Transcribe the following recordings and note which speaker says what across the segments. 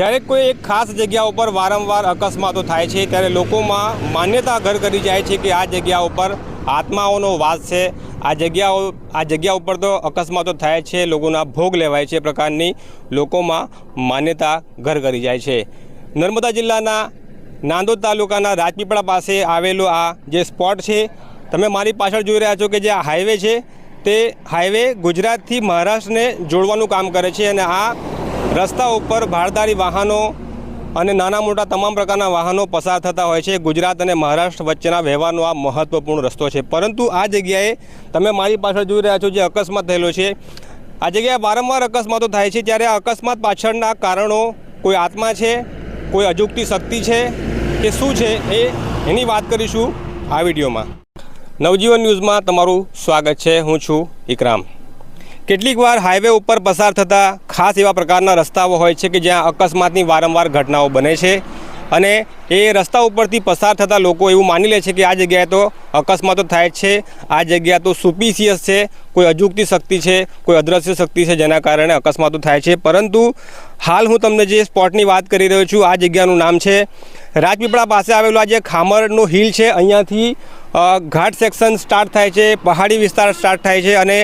Speaker 1: જ્યારે કોઈ એક ખાસ જગ્યા ઉપર વારંવાર અકસ્માતો થાય છે, ત્યારે લોકોમાં માન્યતા ઘર કરી જાય છે કે આ જગ્યા ઉપર આત્માઓનો વાસ છે. આ જગ્યાઓ, આ જગ્યા ઉપર તો અકસ્માતો થાય છે, લોકોના ભોગ લેવાય છે પ્રકારની લોકોમાં માન્યતા ઘર કરી જાય છે. નર્મદા જિલ્લાના નાંદોદ તાલુકાના રાજપીપળા પાસે આવેલો આ જે સ્પોટ છે, તમે મારી પાછળ જોઈ રહ્યા છો કે જે આ હાઈવે છે, તે હાઈવે ગુજરાતથી મહારાષ્ટ્રને જોડવાનું કામ કરે છે અને આ રસ્તા ઉપર ભારદારી વાહનો અને નાના મોટા તમામ પ્રકારના વાહનો પસાર થતા હોય છે. ગુજરાત અને મહારાષ્ટ્ર વચ્ચેના વ્યવહારનો આ મહત્ત્વપૂર્ણ રસ્તો છે. પરંતુ આ જગ્યાએ તમે મારી પાછળ જોઈ રહ્યા છો જે અકસ્માત થયેલો છે. આ જગ્યાએ વારંવાર અકસ્માતો થાય છે. ત્યારે આ અકસ્માત પાછળના કારણો કોઈ આત્મા છે, કોઈ અજુગતી શક્તિ છે કે શું છે એ એની વાત કરીશું આ વિડીયોમાં. નવજીવન ન્યૂઝમાં તમારું સ્વાગત છે. હું છું ઇકરામ. કેટલીક વાર હાઈવે ઉપર પસાર થતા ખાસ એવા પ્રકારના રસ્તાઓ હોય છે કે જ્યાં અકસ્માતની વારંવાર ઘટનાઓ બને છે. અને એ રસ્તા ઉપરથી પસાર થતા લોકો એવું માની લે છે કે આ જગ્યાએ તો અકસ્માતો થાય છે. આ જગ્યા તો સુપીસિયસ છે, કોઈ અજુગતી શક્તિ છે, કોઈ અદ્રશ્ય શક્તિ છે જેના કારણે અકસ્માતો થાય છે. પરંતુ હાલ હું તમને જે સ્પોટની વાત કરી રહ્યો છું, આ જગ્યાનું નામ છે રાજપીપળા પાસે આવેલું આ જે ખામરનો હિલ છે, અહીંયાથી ઘાટ સેક્શન સ્ટાર્ટ થાય છે, પહાડી વિસ્તાર સ્ટાર્ટ થાય છે અને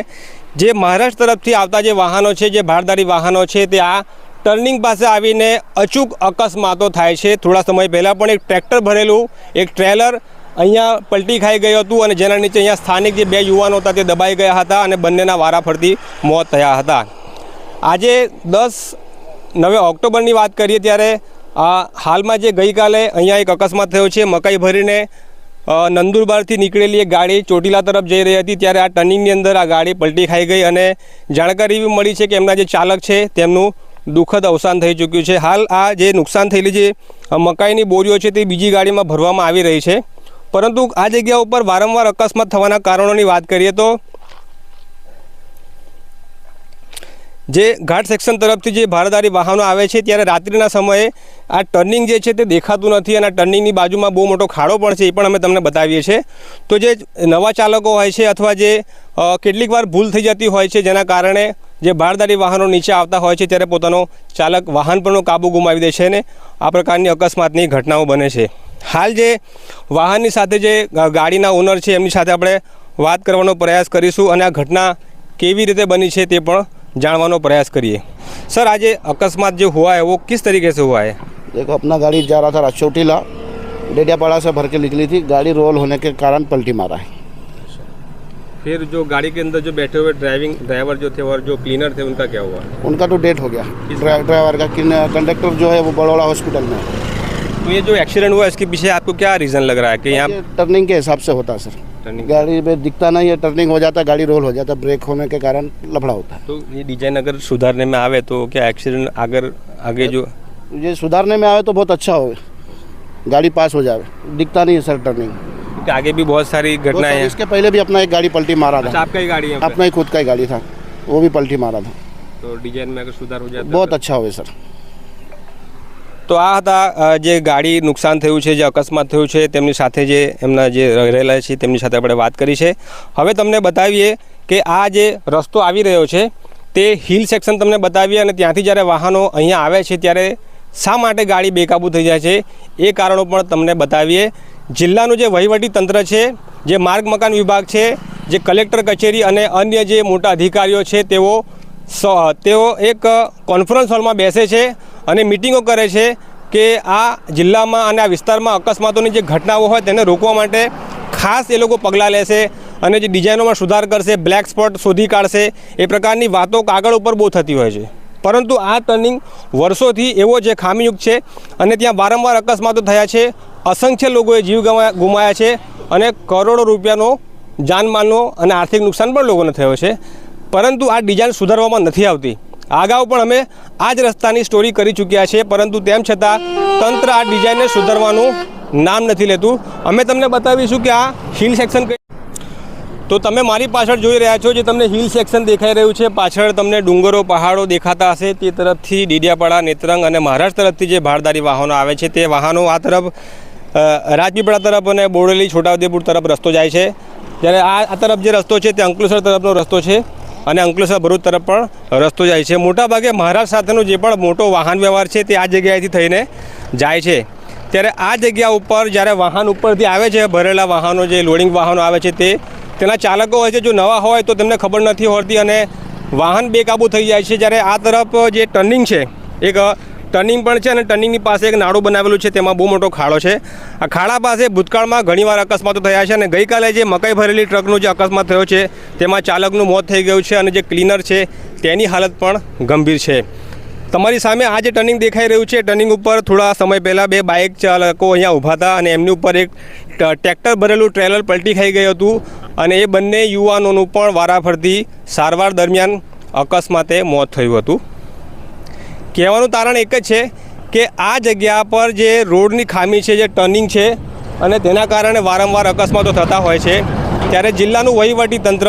Speaker 1: જે મહારાષ્ટ્ર તરફથી આવતા જે વાહનો છે, જે ભારદારી વાહનો છે, તે આ ટર્નિંગ પાસે આવીને અચૂક અકસ્માતો થાય છે. થોડા સમય પહેલાં પણ એક ટ્રેક્ટર ભરેલું, એક ટ્રેલર અહીંયા પલટી ખાઈ ગયું હતું અને જેના નીચે અહીંયા સ્થાનિક જે બે યુવાનો હતા તે દબાઈ ગયા હતા અને બંનેના વારાફરતી મોત થયા હતા. આજે દસ નવે ઓક્ટોબરની વાત કરીએ ત્યારે હાલમાં જે ગઈકાલે અહીંયા એક અકસ્માત થયો છે, મકાઈ ભરીને નંદુરબારથી નીકળેલી એક ગાડી ચોટીલા તરફ જઈ રહી હતી. ત્યારે આ ટર્નિંગની અંદર આ ગાડી પલટી ખાઈ ગઈ અને જાણકારી એવી મળી છે કે એમના જે ચાલક છે, તેમનું દુઃખદ અવસાન થઈ ચૂક્યું છે. હાલ આ જે નુકસાન થયેલી જે મકાઈની બોરીઓ છે તે બીજી ગાડીમાં ભરવામાં આવી રહી છે. પરંતુ આ જગ્યા ઉપર વારંવાર અકસ્માત થવાના કારણોની વાત કરીએ તો જે ઘાટ સેક્શન તરફથી જે ભારદારી વાહનો આવે છે, ત્યારે રાત્રિના સમયે આ ટર્નિંગ જે છે તે દેખાતું નથી અને આ ટર્નિંગની બાજુમાં બહુ મોટો ખાડો પણ છે એ પણ અમે તમને બતાવીએ છીએ. તો જે નવા ચાલકો હોય છે અથવા જે કેટલીક વાર ભૂલ થઈ જતી હોય છે જેના કારણે જે ભારદારી વાહનો નીચે આવતા હોય છે ત્યારે પોતાનો ચાલક વાહન પરનો કાબુ ગુમાવી દે છે અને આ પ્રકારની અકસ્માતની ઘટનાઓ બને છે. હાલ જે વાહનની સાથે જે ગાડીના ઓનર છે એમની સાથે આપણે વાત કરવાનો પ્રયાસ કરીશું અને આ ઘટના કેવી રીતે બની છે તે પણ जानवानो प्रयास करिए सर आज ये अकस्मात जो हुआ है वो किस तरीके से हुआ है
Speaker 2: देखो अपना गाड़ी जा रहा था चोटीला डेडियापाड़ा से भर के निकली थी गाड़ी रोल होने के कारण पलटी मारा है
Speaker 1: फिर जो गाड़ी के अंदर जो बैठे हुए ड्राइविंग ड्राइवर जो थे और जो क्लीनर थे उनका क्या हुआ
Speaker 2: उनका तो डेट हो गया ड्रा- ड्राइवर का किन- कंडक्टर जो है वो बड़ौड़ा हॉस्पिटल में है
Speaker 1: तो ये जो एक्सीडेंट हुआ इसके पीछे आपको क्या रीज़न लग रहा है कि यहाँ
Speaker 2: टर्निंग के हिसाब से होता है सर
Speaker 1: टर्निंग
Speaker 2: गाड़ी में दिखता नहीं है टर्निंग हो जाता है गाड़ी रोल हो जाता है ब्रेक होने के कारण लफड़ा होता है।
Speaker 1: तो ये डिज़ाइन अगर सुधारने में आवे तो क्या एक्सीडेंट अगर आगे जो
Speaker 2: ये सुधारने में आए तो बहुत अच्छा हो गाड़ी पास हो जाए दिखता नहीं है सर टर्निंग
Speaker 1: आगे भी बहुत सारी घटनाएँ हैं।
Speaker 2: इसके पहले भी अपना एक गाड़ी पलटी मारा
Speaker 1: अच्छा
Speaker 2: था
Speaker 1: आपका ही गाड़ी है
Speaker 2: अपना ही खुद का ही गाड़ी था। वो भी पलटी मारा था।
Speaker 1: तो डिज़ाइन में अगर सुधार हो जाता
Speaker 2: बहुत अच्छा हुए सर
Speaker 1: તો આ હતા જે ગાડી નુકસાન થયું છે, જે અકસ્માત થયું છે, તેમની સાથે જે એમના જે રહેલા છે, તેમની સાથે આપણે વાત કરી છે. હવે તમને બતાવીએ કે આ જે રસ્તો આવી રહ્યો છે, તે હિલ સેક્શન તમને બતાવીએ અને ત્યાંથી જ્યારે વાહનો અહીંયા આવે છે, ત્યારે શા માટે ગાડી બેકાબૂ થઈ જાય છે, એ કારણો પણ તમને બતાવીએ. જિલ્લાનું જે વહીવટી તંત્ર છે, જે માર્ગ મકાન વિભાગ છે, જે કલેક્ટર કચેરી અને અન્ય જે મોટા અધિકારીઓ છે, તેઓ તેઓ એક કોન્ફરન્સ હોલમાં બેસે છે અને મિટિંગો કરે છે કે આ જિલ્લામાં અને આ વિસ્તારમાં અકસ્માતોની જે ઘટનાઓ હોય તેને રોકવા માટે ખાસ એ લોકો પગલાં લેશે અને જે ડિઝાઇનોમાં સુધાર કરશે બ્લેક સ્પોટ શોધી કાઢશે, એ પ્રકારની વાતો કાગળ ઉપર બહુ થતી હોય છે. પરંતુ આ ટર્નિંગ વર્ષોથી એવો જે ખામીયુક્ત છે અને ત્યાં વારંવાર અકસ્માતો થયા છે, અસંખ્ય લોકોએ જીવ ગુમાયા છે અને કરોડો રૂપિયાનો જાનમાલનો અને આર્થિક નુકસાન પણ લોકોને થયો છે. પરંતુ આ ડિઝાઇન સુધારવામાં નથી આવતી. અગાઉ પણ અમે આ જ રસ્તાની સ્ટોરી કરી ચૂક્યા છીએ, પરંતુ તેમ છતાં તંત્ર આ ડિઝાઇનને સુધારવાનું નામ નથી લેતું. અમે તમને બતાવીશું કે આ હિલ સેક્શન તો તમે મારી પાછળ જોઈ રહ્યા છો જે તમને હિલ સેક્શન દેખાઈ રહ્યું છે. પાછળ તમને ડુંગરો, પહાડો દેખાતા હશે. તે તરફથી ડીડિયાપાડા, નેત્રંગ અને મહારાષ્ટ્ર તરફથી જે ભારદારી વાહનો આવે છે તે વાહનો આ તરફ રાજપીપળા તરફ અને બોડેલી, છોટાઉદેપુર તરફ રસ્તો જાય છે. જ્યારે આ તરફ જે રસ્તો છે તે અંકલેશ્વર તરફનો રસ્તો છે. અને અંકલેશ્વર ભરૂચ તરફ પણ રસ્તો જાય છે. મોટાભાગે મહારાષ્ટ્ર સાથેનો જે પણ મોટો વાહન વ્યવહાર છે તે આ જગ્યાએથી થઈને જાય છે. ત્યારે આ જગ્યા ઉપર જ્યારે વાહન ઉપરથી આવે છે, ભરેલા વાહનો જે લોડિંગ વાહનો આવે છે તે, તેના ચાલકો હોય છે જો નવા હોય તો તેમને ખબર નથી હોતી અને વાહન બેકાબૂ થઈ જાય છે. જ્યારે આ તરફ જે ટર્નિંગ છે, એક ટર્નિંગ પણ છે અને ટર્નિંગની પાસે એક નાળું બનાવેલું છે, તેમાં બહુ મોટો ખાડો છે. આ ખાડા પાસે ભૂતકાળમાં ઘણીવાર અકસ્માતો થયા છે અને ગઈકાલે જે મકાઈ ભરેલી ટ્રકનો જે અકસ્માત થયો છે, તેમાં ચાલકનું મોત થઈ ગયું છે અને જે ક્લીનર છે, તેની હાલત પણ ગંભીર છે. તમારી સામે આ જે ટર્નિંગ દેખાઈ રહ્યું છે, ટર્નિંગ ઉપર થોડા સમય પહેલાં બે બાઇક ચાલકો અહીંયા ઊભા હતા અને એમની ઉપર એક ટ્રેક્ટર ભરેલું ટ્રેલર પલટી ખાઈ ગયું હતું અને એ બંને યુવાનોનું પણ વારાફરતી સારવાર દરમિયાન અકસ્માતે મોત થયું હતું. કહેવાનું તારણ એક જ છે કે આ જગ્યા પર જે રોડની ખામી છે, જે ટર્નિંગ છે અને તેના કારણે વારંવાર અકસ્માતો થતા હોય છે. ત્યારે જિલ્લાનું વહીવટી તંત્ર,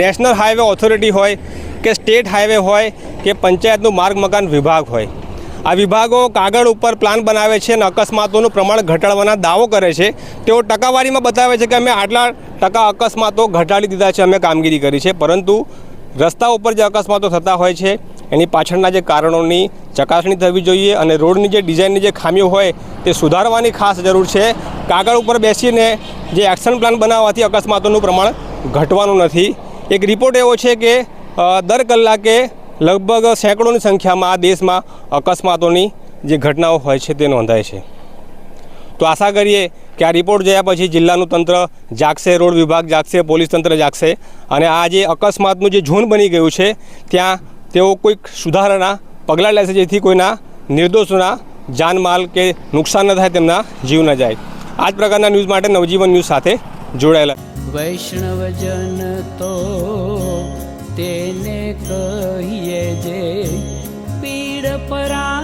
Speaker 1: નેશનલ હાઈવે ઓથોરિટી હોય કે સ્ટેટ હાઈવે હોય કે પંચાયતનું માર્ગ મકાન વિભાગ હોય. આ વિભાગો કાગળ ઉપર પ્લાન બનાવે છે અને અકસ્માતોનું પ્રમાણ ઘટાડવાના દાવો કરે છે. તેઓ ટકાવારીમાં બતાવે છે કે અમે આટલા ટકા અકસ્માતો ઘટાડી દીધા છે, અમે કામગીરી કરી છે. પરંતુ રસ્તા ઉપર જે અકસ્માતો થતા હોય છે એની પાછળના જે કારણોની ચકાસણી થવી જોઈએ અને રોડની જે ડિઝાઇનની જે ખામીઓ હોય તે સુધારવાની ખાસ જરૂર છે. કાગળ ઉપર બેસીને જે એક્શન પ્લાન બનાવવાથી અકસ્માતોનું પ્રમાણ ઘટવાનું નથી. એક રિપોર્ટ એવો છે કે દર કલાકે લગભગ સેંકડોની સંખ્યામાં આ દેશમાં અકસ્માતોની જે ઘટનાઓ હોય છે તે નોંધાય છે. તો આશા કરીએ કે આ રિપોર્ટ જોયા પછી જિલ્લાનું તંત્ર જાગશે, રોડ વિભાગ જાગશે, પોલીસ તંત્ર જાગશે અને આ જે અકસ્માતનું જે ઝોન બની ગયું છે, ત્યાં તેઓ કોઈક સુધારાના પગલાં લેશે જેથી કોઈના નિર્દોષોના જાનમાલ કે નુકસાન ન થાય, તેમના જીવ ન જાય. આ જ પ્રકારના ન્યૂઝ માટે નવજીવન ન્યૂઝ સાથે જોડાયેલા
Speaker 3: વૈષ્ણવજન તો તેને કહીએ જે પીડ પરા